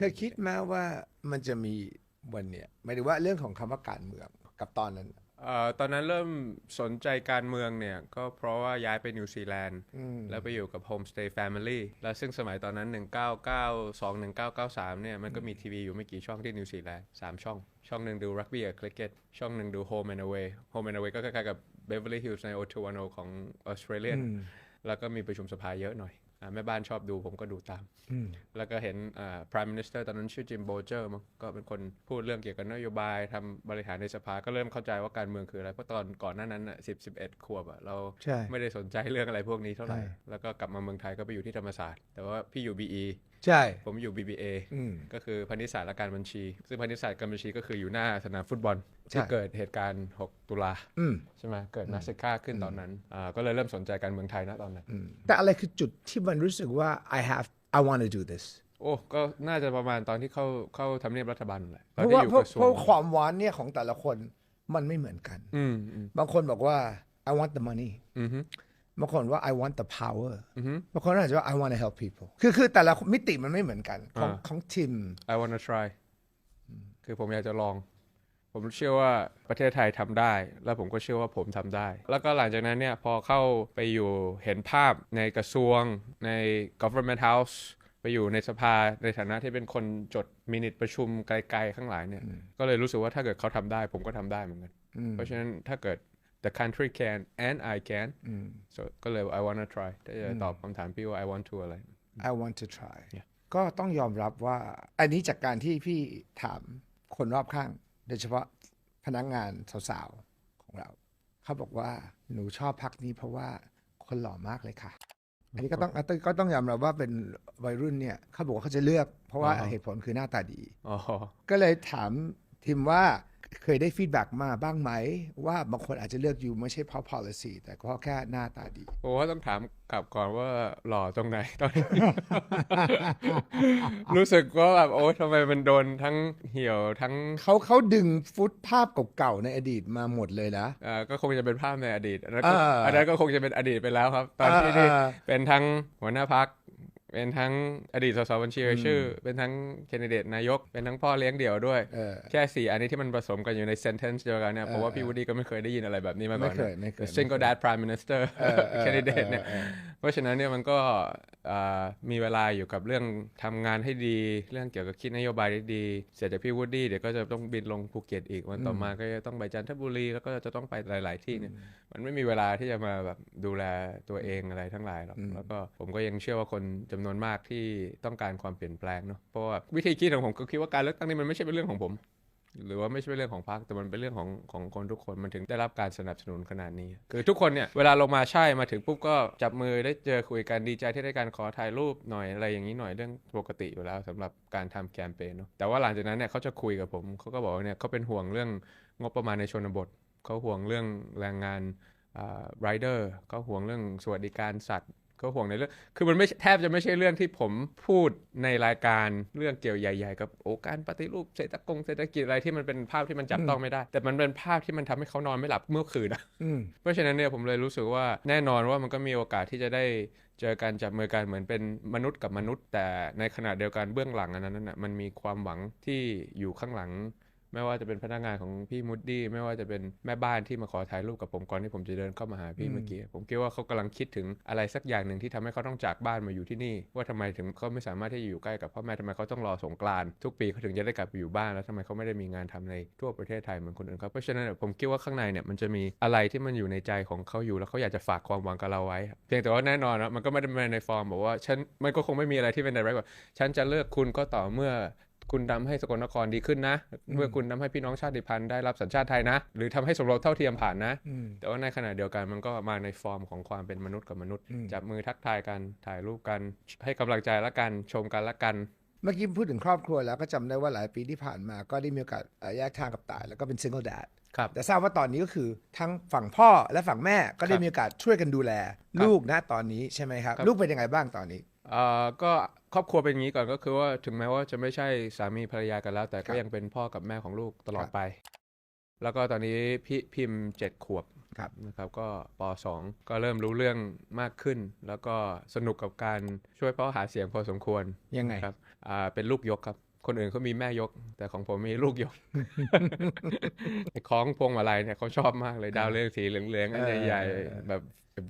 เคยคิดไหมว่ามันจะมีวันเนี้ยหมายถึงว่าเรื่องของคำว่าการเมืองกับตอนนั้น เอ่อตอนนั้นเริ่มสนใจการเมืองเนี่ย ก็เพราะว่าย้ายไปนิวซีแลนด์ อืม แล้วไปอยู่กับ Homestay Family แล้วซึ่งสมัยตอนนั้น 1992 1993 เนี่ย มันก็มีทีวีอยู่ไม่กี่ช่องที่นิวซีแลนด์3ช่อง ช่องหนึ่งดูรักบี้กับคริกเก็ตช่องหนึ่งดู Home and Away Home and Away ก็คล้ายๆกับ Beverly Hills ใน O210 ของออสเตรเลียอืมแล้วก็มีประชุมสภาเยอะหน่อยอ่า แม่บ้านชอบดูผมก็ดูตามอืมแล้วก็เห็นอ่า prime minister ตอนนั้นชื่อจิมโบเจอร์มั้งก็เป็นคนพูดเรื่องเกี่ยวกับนโยบายทำบริหารในสภาก็เริ่มเข้าใจว่าการเมืองคืออะไร เพราะตอนก่อนหน้านั้นสิบสิบเอ็ดขวบอะเราใช่ไม่ได้สนใจเรื่องอะไรพวกนี้เท่าไหร่ใช่แล้วก็กลับมาเมืองไทยก็ไปอยู่ที่ธรรมศาสตร์ แต่ว่าพี่อยู่ BE ใช่ ผมอยู่ BBA อืมก็คือพาณิชยศาสตร์และการบัญชี ซึ่งพาณิชยศาสตร์การบัญชีก็คืออยู่หน้าสนามฟุตบอลใช่ ที่เกิดเหตุการณ์ 6 ตุลาอืมใช่ไหมเกิดมาสซิค่าขึ้นตอนนั้นอ่าก็เลยเริ่มสนใจการเมืองไทยนะตอนนั้นอืมแต่อะไรคือจุดที่มันรู้สึกว่า I have I want to do this โอ้ก็น่าจะประมาณตอนที่เข้าเข้าทำเนียบรัฐบาลนั่นแหละตเพอนราะที่ว่าอยู่เพราะกระทรวเพราะงความหวานเนี่ยของแต่ละคนมันไม่เหมือนกันอืมอืมบางคนบอกว่า I want the money อือฮึบางคนว่า I want the power อือฮึบางคนอาจจะว่า I want to help people คือคือแต่ละมิติมันไม่เหมือนกัน ของอ่าของทีม I wanna try คือผมอยากจะลอง ผมเชื่อว่าประเทศไทยทำได้ แล้วผมก็เชื่อว่าผมทำได้ แล้วก็หลังจากนั้นเนี่ยพอเข้าไปอยู่เห็นภาพในกระทรวงใน government house ไปอยู่ในสภาในฐานะที่เป็นคนจดมินิทประชุมไกลๆข้างหลังเนี่ย ก็เลยรู้สึกว่าถ้าเกิดเขาทำได้ ผมก็ทำได้เหมือนกัน เพราะฉะนั้นถ้าเกิด the country can and I can so ก็เลย I wanna try ถ้าจะตอบคำถามพี่ว่า I want to อะไร I want to try Yeah. ก็ต้องยอมรับว่า อันนี้จากการที่พี่ถามคนรอบข้าง โดยเฉพาะพนักงานสาวๆของเรา เขาบอกว่าหนูชอบพักนี้เพราะว่าคนหล่อมากเลยค่ะ อันนี้ก็ต้องก็ต้องยอมรับว่าเป็นวัยรุ่นเนี่ยเขาบอกว่าเขาจะเลือก เพราะว่าอ่าฮะเหตุผลคือหน้าตาดีอ๋อก็เลยถามทิมว่า เคยได้ฟีดแบ็กมาบ้างไหม ว่าบางคนอาจจะเลือกอยู่ไม่ใช่เพราะ policy แต่เพราะแค่หน้าตาดีโอ้ว่าต้องถามกลับก่อนว่าหล่อตรงไหนตอนนี้ รู้สึกว่าแบบโอ้ทำไมมันโดนทั้งเหี่ยวทั้งเขาเขาดึงฟุตภาพเก่าๆในอดีตมาหมดเลยนะเอ่อก็คงจะเป็นภาพในอดีตอันนั้นก็อ่าอันนั้นก็คงจะเป็นอดีตไปแล้วครับ ตอนที่อ่านี่อ่าเป็นทั้งหัวหน้าพัก เป็นทั้งอดีตสสบัญชีรายชื่อ เป็นทั้งแคนดิเดตนายก เป็นทั้งพ่อเลี้ยงเดี่ยวด้วยเออแค่สี่อันนี้ที่มันผสมกันอยู่ใน sentence เดียวกันเนี่ยผมว่าพี่วูดดี้ก็ไม่เคยได้ยินอะไรแบบนี้มาก่อนไม่เคยไม่เคย The single dad prime minister เออเออ candidate เนี่ยเออเออเพราะฉะนั้นเนี่ยมันก็อ่ามีเวลาอยู่กับเรื่องทำงานให้ดี เรื่องเกี่ยวกับคิดนโยบายได้ดี เสร็จจากพี่วูดดี้เดี๋ยวก็จะต้องบินลงภูเก็ตอีกวันต่อมาก็จะต้องไปจันทบุรีแล้วก็จะต้องไปหลาย ๆ ที่เนี่ยมันไม่มีเวลาที่จะมาแบบดูแลตัวเองอะไรทั้งหลายหรอกแล้วก็ผมก็ยังเชื่อว่าคนจำนวนมากที่ต้องการความเปลี่ยนแปลงเนาะเพราะว่าวิธีคิดของผมก็คิดว่าการเลือกตั้งนี่มันไม่ใช่เป็นเรื่องของผม หรือว่าไม่ใช่เป็นเรื่องของพรรคแต่มันเป็นเรื่องของของคนทุกคนมันถึงได้รับการสนับสนุนขนาดนี้ คือทุกคนเนี่ยเวลาลงมาใช่มาถึงปุ๊บก็จับมือได้เจอคุยกันดีใจที่ได้การขอถ่ายรูปหน่อยอะไรอย่างนี้หน่อยเรื่องปกติอยู่แล้วสำหรับการทำแคมเปญเนาะแต่ว่าหลังจากนั้นเนี่ยเขาจะคุยกับผมเขาก็บอกว่าเนี่ยเขาเป็นห่วงเรื่องงบประมาณในชนบทเขาห่วงเรื่องแรงงานไรเดอร์เขาห่วงเรื่องสวัสดิการสัตว์ ก็ห่วงในเรื่อง คือมันไม่แทบจะไม่ใช่เรื่องที่ผมพูดในรายการเรื่องเกี่ยวใหญ่ ๆ กับโอ้การปฏิรูปเศรษฐกงเศรษฐกิจอะไรที่มันเป็นภาพที่มันจับต้องไม่ได้ แต่มันเป็นภาพที่มันทำให้เขานอนไม่หลับเมื่อคืนอะอืมเพราะฉะนั้นเนี่ยผมเลยรู้สึกว่าแน่นอนว่ามันก็มีโอกาสที่จะได้เจอการจับมือกันเหมือนเป็นมนุษย์กับมนุษย์ แต่ในขณะเดียวกันเบื้องหลังอันนั้นน่ะมันมีความหวังที่อยู่ข้างหลัง ไม่ว่าจะเป็นพนักงานของพี่มูดดี้ไม่ว่าจะเป็นแม่บ้านที่มาขอถ่ายรูปกับผมก่อนที่ผมจะเดินเข้ามาหาพี่เมื่อกี้ผมคิดว่าเขากำลังคิดถึงอะไรสักอย่างหนึ่งที่ทำให้เขาต้องจากบ้านมาอยู่ที่นี่ ว่าทำไมถึงเขาไม่สามารถที่จะอยู่ใกล้กับพ่อแม่ทำไมเขาต้องรอสงกรานต์ทุกปีเขาถึงจะได้กลับไปอยู่บ้านแล้วทำไมเขาไม่ได้มีงานทำในทั่วประเทศไทยเหมือนคนอื่นครับเพราะฉะนั้นเนี่ยผมคิดว่าข้างในเนี่ยมันจะมีอะไรที่มันอยู่ในใจของเขาอยู่แล้วเขาอยากจะฝากความหวังกับเราไว้ เพียงแต่ว่าแน่นอนนะมันก็ไม่ได้มาในฟอร์มบอกว่าฉันมันก็คงไม่มีอะไรที่เป็น direct ว่าฉันจะเลือกคุณก็ต่อเมื่อ คุณทำให้สกลนครดีขึ้นนะ เมื่อคุณทำให้พี่น้องชาติพันธุ์ได้รับสัญชาติไทยนะ หรือทำให้สมรสเท่าเทียมผ่านนะอืมแต่ว่าในขณะเดียวกันมันก็มาในฟอร์มของความเป็นมนุษย์กับมนุษย์อืมจับมือทักทายกันถ่ายรูปกัน ให้กำลังใจละกันชมกันละกันเมื่อกี้พูดถึงครอบครัวแล้วก็จำได้ว่าหลายปีที่ผ่านมาก็ได้มีโอกาสเอ่อแยกทางกับตายแล้วก็เป็น single dad ครับแต่ทราบว่าตอนนี้ก็คือทั้งฝั่งพ่อและฝั่งแม่ก็ได้ครับมีโอกาสช่วยกันดูแลครับลูกนะตอนนี้ใช่ไหมครับครับ ลูกเป็นยังไงบ้างตอนนี้เอ่อก็ ครอบครัวเป็นอย่างนี้ก่อนก็คือว่าถึงแม้ว่าจะไม่ใช่สามีภรรยากันแล้ว แต่คก็รับยังเป็นพ่อกับแม่ของลูกตลอดครับไป แล้วก็ตอนนี้พี่พิมพ์เจ็ดขวบครับนะครับก็ป .2 ก็เริ่มรู้เรื่องมากขึ้น แล้วก็สนุกกับการช่วยพ่อหาเสียงพอสมควรยังไงครับอ่าเป็นลูกยกครับ คนอื่นเขามีแม่ยก แต่ของผมมีลูกยกไอ้คล้องพวงมาลัยเนี่ยเขาชอบมากเลยดาวเรืองสีเหลืองๆอันใหญ่ๆแบบ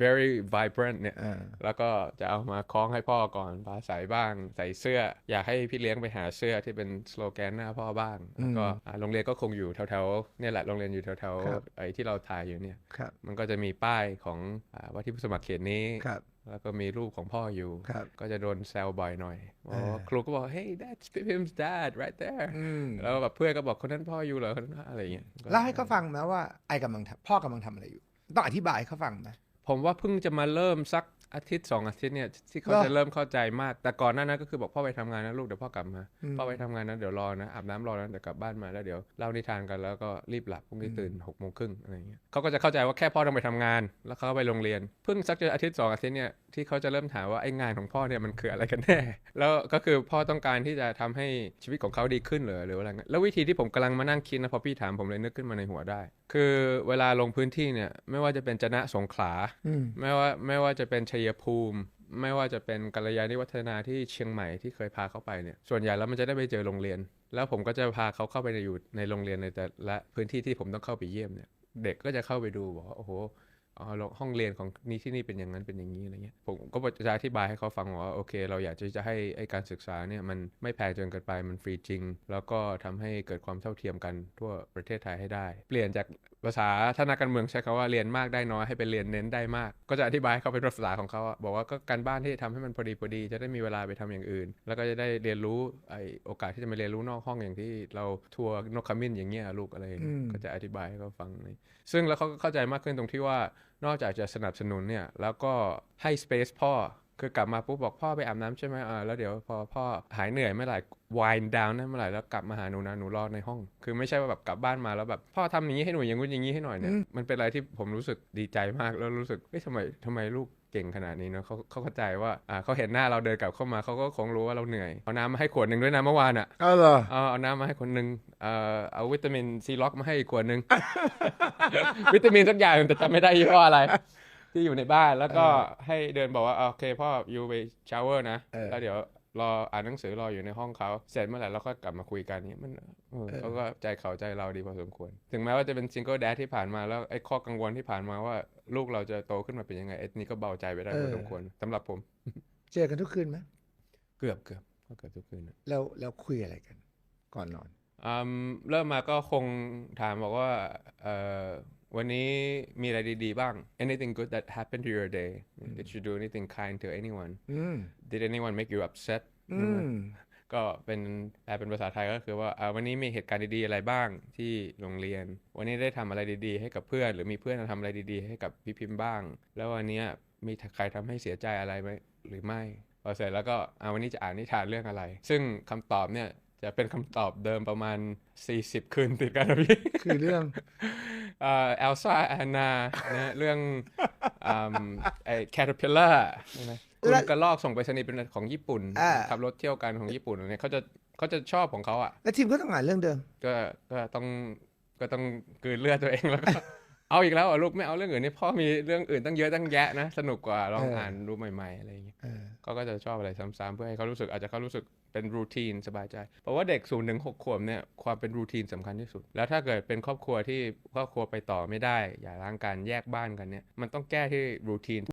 very vibrant เนี่ยเออแล้วก็จะเอามาคล้องให้พ่อก่อนพาใส่บ้าง ใส่เสื้อ อยากให้พี่เลี้ยงไปหาเสื้อที่เป็นสโลแกนหน้าพ่อบ้างแล้วก็อ่าโรงเรียนก็คงอยู่แถวๆเนี่ยแหละโรงเรียนอยู่แถวครับๆไอ้ที่เราถ่ายอยู่เนี่ยครับมันก็จะมีป้ายของอาว่าที่ผู้สมัครเขตนี้ครับแล้วก็มีรูปของพ่ออยู่ครับก็จะโดนแซวบ่อยหน่อยอ๋อเออครูก็บอก hey that's Pipim's dad right there อืมแล้วแบบเพื่อนก็บอกคนนั้นพ่ออยู่เหรอคนนั้นอะไรอย่างเงี้ยก็เล่าให้เขาฟังไหมว่าไอ้กำลังทำพ่อกำลังทำอะไรอยู่ ต้องอธิบายให้เขาฟังไหม ผมว่าเพิ่งจะมาเริ่มสัก อาทิตย์สองอาทิตย์เนี่ยที่เขาเหรอจะเริ่มเข้าใจมาก แต่ก่อนหน้านั้นก็คือบอกพ่อไปทำงานนะลูกเดี๋ยวพ่อกลับมาอืมพ่อไปทำงานนะเดี๋ยวรอนะอาบน้ำรอนะเดี๋ยวกลับบ้านมาแล้วเดี๋ยวเล่านิทานกันแล้วก็รีบหลับพรุ่งนี้ตื่นหกโมงครึ่งอะไรอย่างเงี้ยเขาก็จะเข้าใจว่าแค่พ่อต้องไปทำงาน แล้วเขาก็ไปโรงเรียน เพิ่งสักเดือนอาทิตย์สองอาทิตย์เนี่ยที่เขาจะเริ่มถามว่าไอ้งานของพ่อเนี่ยมันคืออะไรกันแน่แล้วก็คือพ่อต้องการที่จะทำให้ชีวิตของเขาดีขึ้นเหรอหรืออะไรเงี้ยแล้ววิธีที่ผมกำลังมานั่งคิดนะพอพี่ถามผมเลยนึกขึ้นมาในหัวได้ คือเวลาลงพื้นที่เนี่ยไม่ว่าจะเป็นจะนะสงขลาอืมไม่ว่าไม่ว่าจะเป็นชัยภูมิ ไม่ว่าจะเป็นกัลยาณิวัฒนาที่เชียงใหม่ที่เคยพาเขาไปเนี่ยส่วนใหญ่แล้วมันจะได้ไปเจอโรงเรียน แล้วผมก็จะพาเขาเข้าไปในอยู่ในโรงเรียนในแต่ละพื้นที่ที่ผมต้องเข้าไปเยี่ยมเนี่ยเด็กก็จะเข้าไปดูบอกว่าโอ้โหอ๋อห้องเรียนของนี่ที่นี่เป็นอย่างนั้นเป็นอย่างนี้อะไรเงี้ยผมก็จะอธิบายให้เขาฟังว่าโอเค เราอยากจะให้ไอการศึกษาเนี่ยมันไม่แพงจนเกินไปมันฟรีจริง แล้วก็ทำให้เกิดความเท่าเทียมกันทั่วประเทศไทยให้ได้ เปลี่ยนจาก ภาษาถ้านักการเมืองใช้คำว่าเรียนมากได้น้อยให้เป็นเรียนเน้นได้มาก ก็จะอธิบายให้เขาเป็นภาษาของเขาอะบอกว่าก็การบ้านที่ทำให้มันพอดีพอดี จะได้มีเวลาไปทำอย่างอื่น แล้วก็จะได้เรียนรู้ไอโอกาสที่จะมาเรียนรู้นอกห้องอย่างที่เราทัวร์นกขมิ้นอย่างเงี้ยลูกอะไรอย่างเงี้ยอืมก็จะอธิบายให้เขาฟังนี่ซึ่งแล้วเขาก็เข้าใจมากขึ้นตรงที่ว่านอกจากจะสนับสนุนเนี่ยแล้วก็ให้ space พ่อ คือกลับมาปุ๊บบอกพ่อไปอาบน้ำใช่ไหมอ่าแล้วเดี๋ยวพอพ่อหายเหนื่อยเมื่อไหร่ wind down นะเมื่อไหร่แล้วกลับมาหาหนูนะหนูรอในห้อง คือไม่ใช่ว่าแบบกลับบ้านมาแล้วแบบพ่อทำอย่างนี้ให้หนูอย่างงู้นอย่างนี้ให้หน่อยเนี่ยมันเป็นอะไรที่ผมรู้สึกดีใจมากแล้วรู้สึกเฮ้ยทำไมทำไมลูกเก่งขนาดนี้เนาะเขาเขาเข้าใจว่าอ่าเขาเห็นหน้าเราเดินกลับเข้ามาเขาก็คงรู้ว่าเราเหนื่อย เอาน้ำมาให้ขวดหนึ่งด้วยนะเมื่อวานอะเอาเหรอเอาเอาน้ำมาให้คนหนึ่งเอ่อเอาวิตามินซีล็อกมาให้อีกขวดหนึ่งวิตามินสักอย่างแต่จำไม่ได้ยี่ห้ออะไร ที่อยู่ในบ้านแล้วก็ให้เดินบอกว่าโอเคพ่ออยู่ไปชาวเวอร์นะเออแล้วเดี๋ยวรออ่านหนังสือรออยู่ในห้องเขาเสร็จเมื่อไหร่เราก็กลับมาคุยกันเนี่ยมันเออเขาก็ใจเขาใจเราดีพอสมควร ถึงแม้ว่าจะเป็นซิงเกิลแดดที่ผ่านมาแล้วไอ้ข้อกังวลที่ผ่านมาว่าลูกเราจะโตขึ้นมาเป็นยังไงไอ้นี่ก็เบาใจไปได้พอสมควรสำหรับผม เจอกันทุกคืนไหมเกือบเกือบก็เกือบทุกคืนแล้วแล้วคุยอะไรกัน ก่อนนอนอืมเริ่มมาก็คงถามบอกว่าเอ่อ วันนี้มีอะไรดีๆบ้าง anything good that happened to your day did you do anything kind to anyone อืม did anyone make you upset อืมก็เป็นแปลเป็นภาษาไทยก็คือว่าอ่าวันนี้มีเหตุการณ์ดีๆอะไรบ้างที่โรงเรียน วันนี้ได้ทำอะไรดีๆ ให้กับเพื่อน หรือมีเพื่อนทำอะไรดีๆ ให้กับพี่พิมพ์บ้าง แล้ววันเนี้ยมีใครทำให้เสียใจอะไรไหมหรือไม่พอเสร็จแล้วก็อ่าวันนี้จะอ่านนิทานเรื่องอะไร ซึ่งคำตอบเนี่ย จะเป็นคำตอบเดิมประมาณ 40 คืนติดกันนะพี่ คือเรื่องเอ่อเอลซ่าแอนนานะเรื่องอืมไอ้ caterpillar ใช่ไหมคุณกระลอกส่งไปสนีย์เป็นของญี่ปุ่นอ่า ขับรถเที่ยวกันของญี่ปุ่นเนี่ยเขาจะเขาจะชอบของเขาอะ แล้วทีมก็ต้องอ่านเรื่องเดิม ก็ก็ต้องก็ต้องกลืนเลือดตัวเองแล้วก็ เอาอีกแล้วเหรอะลูกไม่เอาเรื่องอื่นนี่พ่อมีเรื่องอื่นตั้งเยอะตั้งแยะนะสนุกกว่าลองเอออ่อ่านดูใหม่ๆอะไรอย่างเงี้ยเออเขาก็จะชอบอะไรซ้ำๆเพื่อให้เขารู้สึกอาจจะเขารู้สึกเป็นรูทีนสบายใจ เพราะว่าเด็กศูนย์ถึงหกขวบเนี่ยความเป็นรูทีนสำคัญที่สุด แล้วถ้าเกิดเป็นครอบครัวที่ครอบครัวไปต่อไม่ได้ อย่าร้างกันแยกบ้านกันเนี่ยมันต้องแก้ที่รูทีน